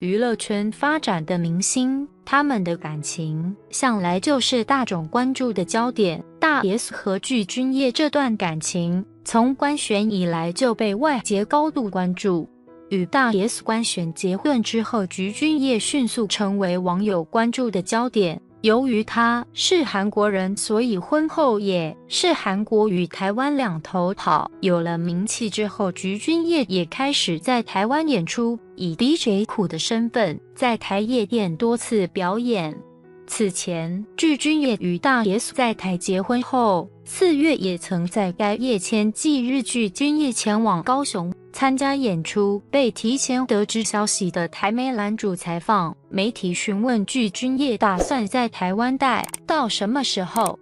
娱乐圈发展的明星，他们的感情向来就是大众关注的焦点。大 S 和具俊晔这段感情，从官宣以来就被外界高度关注。与大 S 官宣结婚之后，具俊晔迅速成为网友关注的焦点。由于他是韩国人，所以婚后也是韩国与台湾两头跑。有了名气之后，具俊晔也开始在台湾演出，以 DJ 苦的身份在台夜店多次表演。此前，具俊晔与大 S 在台结婚后，四月也曾在该夜签继日具俊晔前往高雄参加演出。被提前得知消息的台媒拦住采访，媒体询问具俊晔打算在台湾待到什么时候。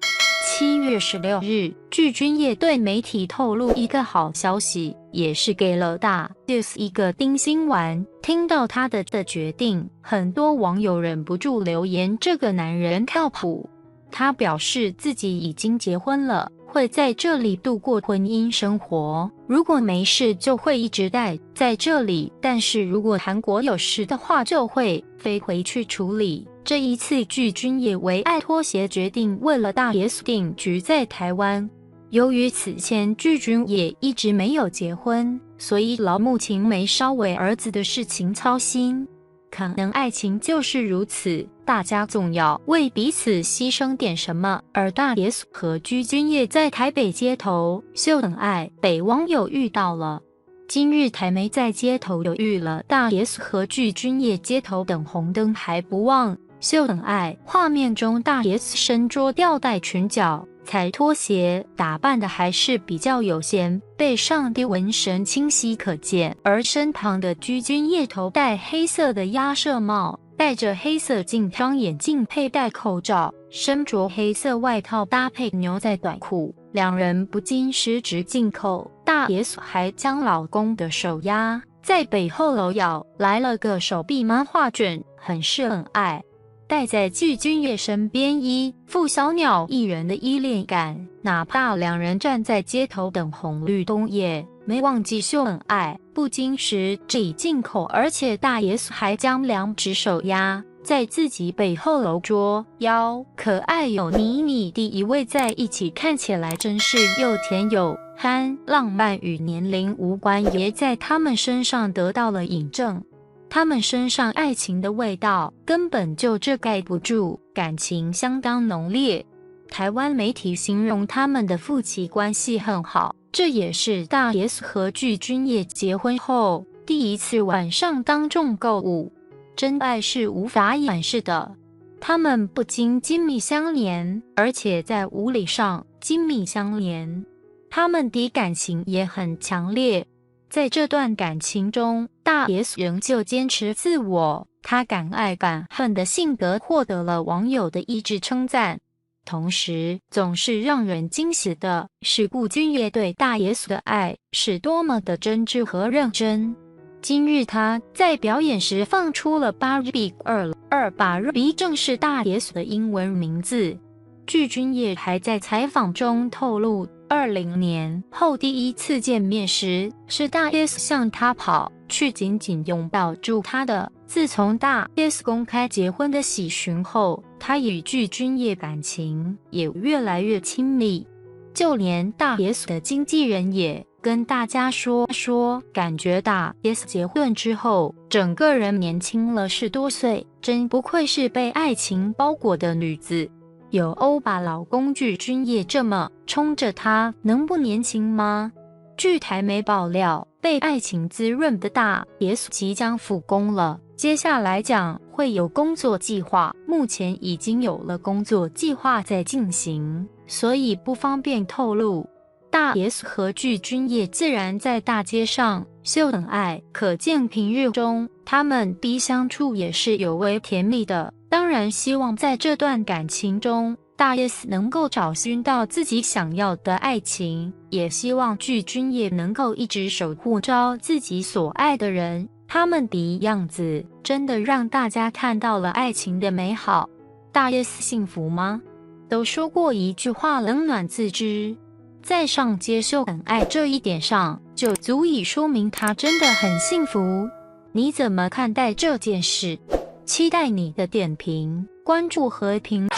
七月十六日，具俊晔对媒体透露一个好消息，也是给了大 S 一个定心丸。听到他的的决定，很多网友忍不住留言：“这个男人靠谱。”他表示自己已经结婚了，会在这里度过婚姻生活。如果没事，就会一直待在这里；但是如果韩国有事的话，就会飞回去处理。这一次，巨君也为爱拖鞋，决定为了大 S 定居在台湾。由于此前巨君也一直没有结婚，所以老母亲没稍为儿子的事情操心。可能爱情就是如此，大家总要为彼此牺牲点什么。而大 S 和具俊晔在台北街头秀恩爱，被网友遇到了。今日台媒在街头犹豫了大 S 和具俊晔街头等红灯还不忘。秀恩爱画面中，大 S 身着吊带裙脚，踩拖鞋，打扮的还是比较有型，背上的纹身清晰可见。而身旁的具俊晔头戴黑色的鸭舌帽，戴着黑色镜框眼镜，佩戴口罩，身着黑色外套搭配牛仔短裤，两人不禁十指紧扣。大 S 还将老公的手压在背后搂咬，来了个手臂漫画卷，很是恩爱。带在具俊晔身边，依附小鸟一人的依恋感。哪怕两人站在街头等红绿灯，也没忘记秀恩爱。不仅十指紧扣，而且大 S 还将两只手压在自己背后搂着腰，可爱又腻腻地依偎在一起，看起来真是又甜又憨。浪漫与年龄无关，也在他们身上得到了印证。他们身上爱情的味道根本就遮盖不住，感情相当浓烈。台湾媒体形容他们的夫妻关系很好，这也是大 S 和具俊晔结婚后第一次晚上当众购物。真爱是无法掩饰的，他们不仅紧密相连，而且在物理上紧密相连。他们的感情也很强烈。在这段感情中，大 S 仍旧坚持自我，她敢爱敢恨的性格获得了网友的一致称赞。同时，总是让人惊喜的是，顾君也对大 S 的爱是多么的真挚和认真。今日他在表演时放出了 Barbie 二二 Barbie，正是大 S 的英文名字。据君晔还在采访中透露。二零年后第一次见面时，是大 S 向他跑去紧紧拥抱住他的。自从大 S 公开结婚的喜讯后，他与具俊晔感情也越来越亲密。就连大 S 的经纪人也跟大家说说，感觉大 S 结婚之后，整个人年轻了十多岁，真不愧是被爱情包裹的女子。有欧巴老公具俊晔这么冲着他，能不年轻吗？据台媒爆料，被爱情滋润的大 S 即将复工了，接下来讲会有工作计划，目前已经有了工作计划在进行，所以不方便透露。大 S 和具俊晔自然在大街上秀恩爱，可见平日中他们的相处也是尤为甜蜜的。当然，希望在这段感情中，大 S 能够找寻到自己想要的爱情，也希望具俊晔能够一直守护着自己所爱的人。他们的样子真的让大家看到了爱情的美好。大 S 幸福吗？都说过一句话，冷暖自知，在上接受恩爱这一点上，就足以说明他真的很幸福。你怎么看待这件事？期待你的点评、关注和评。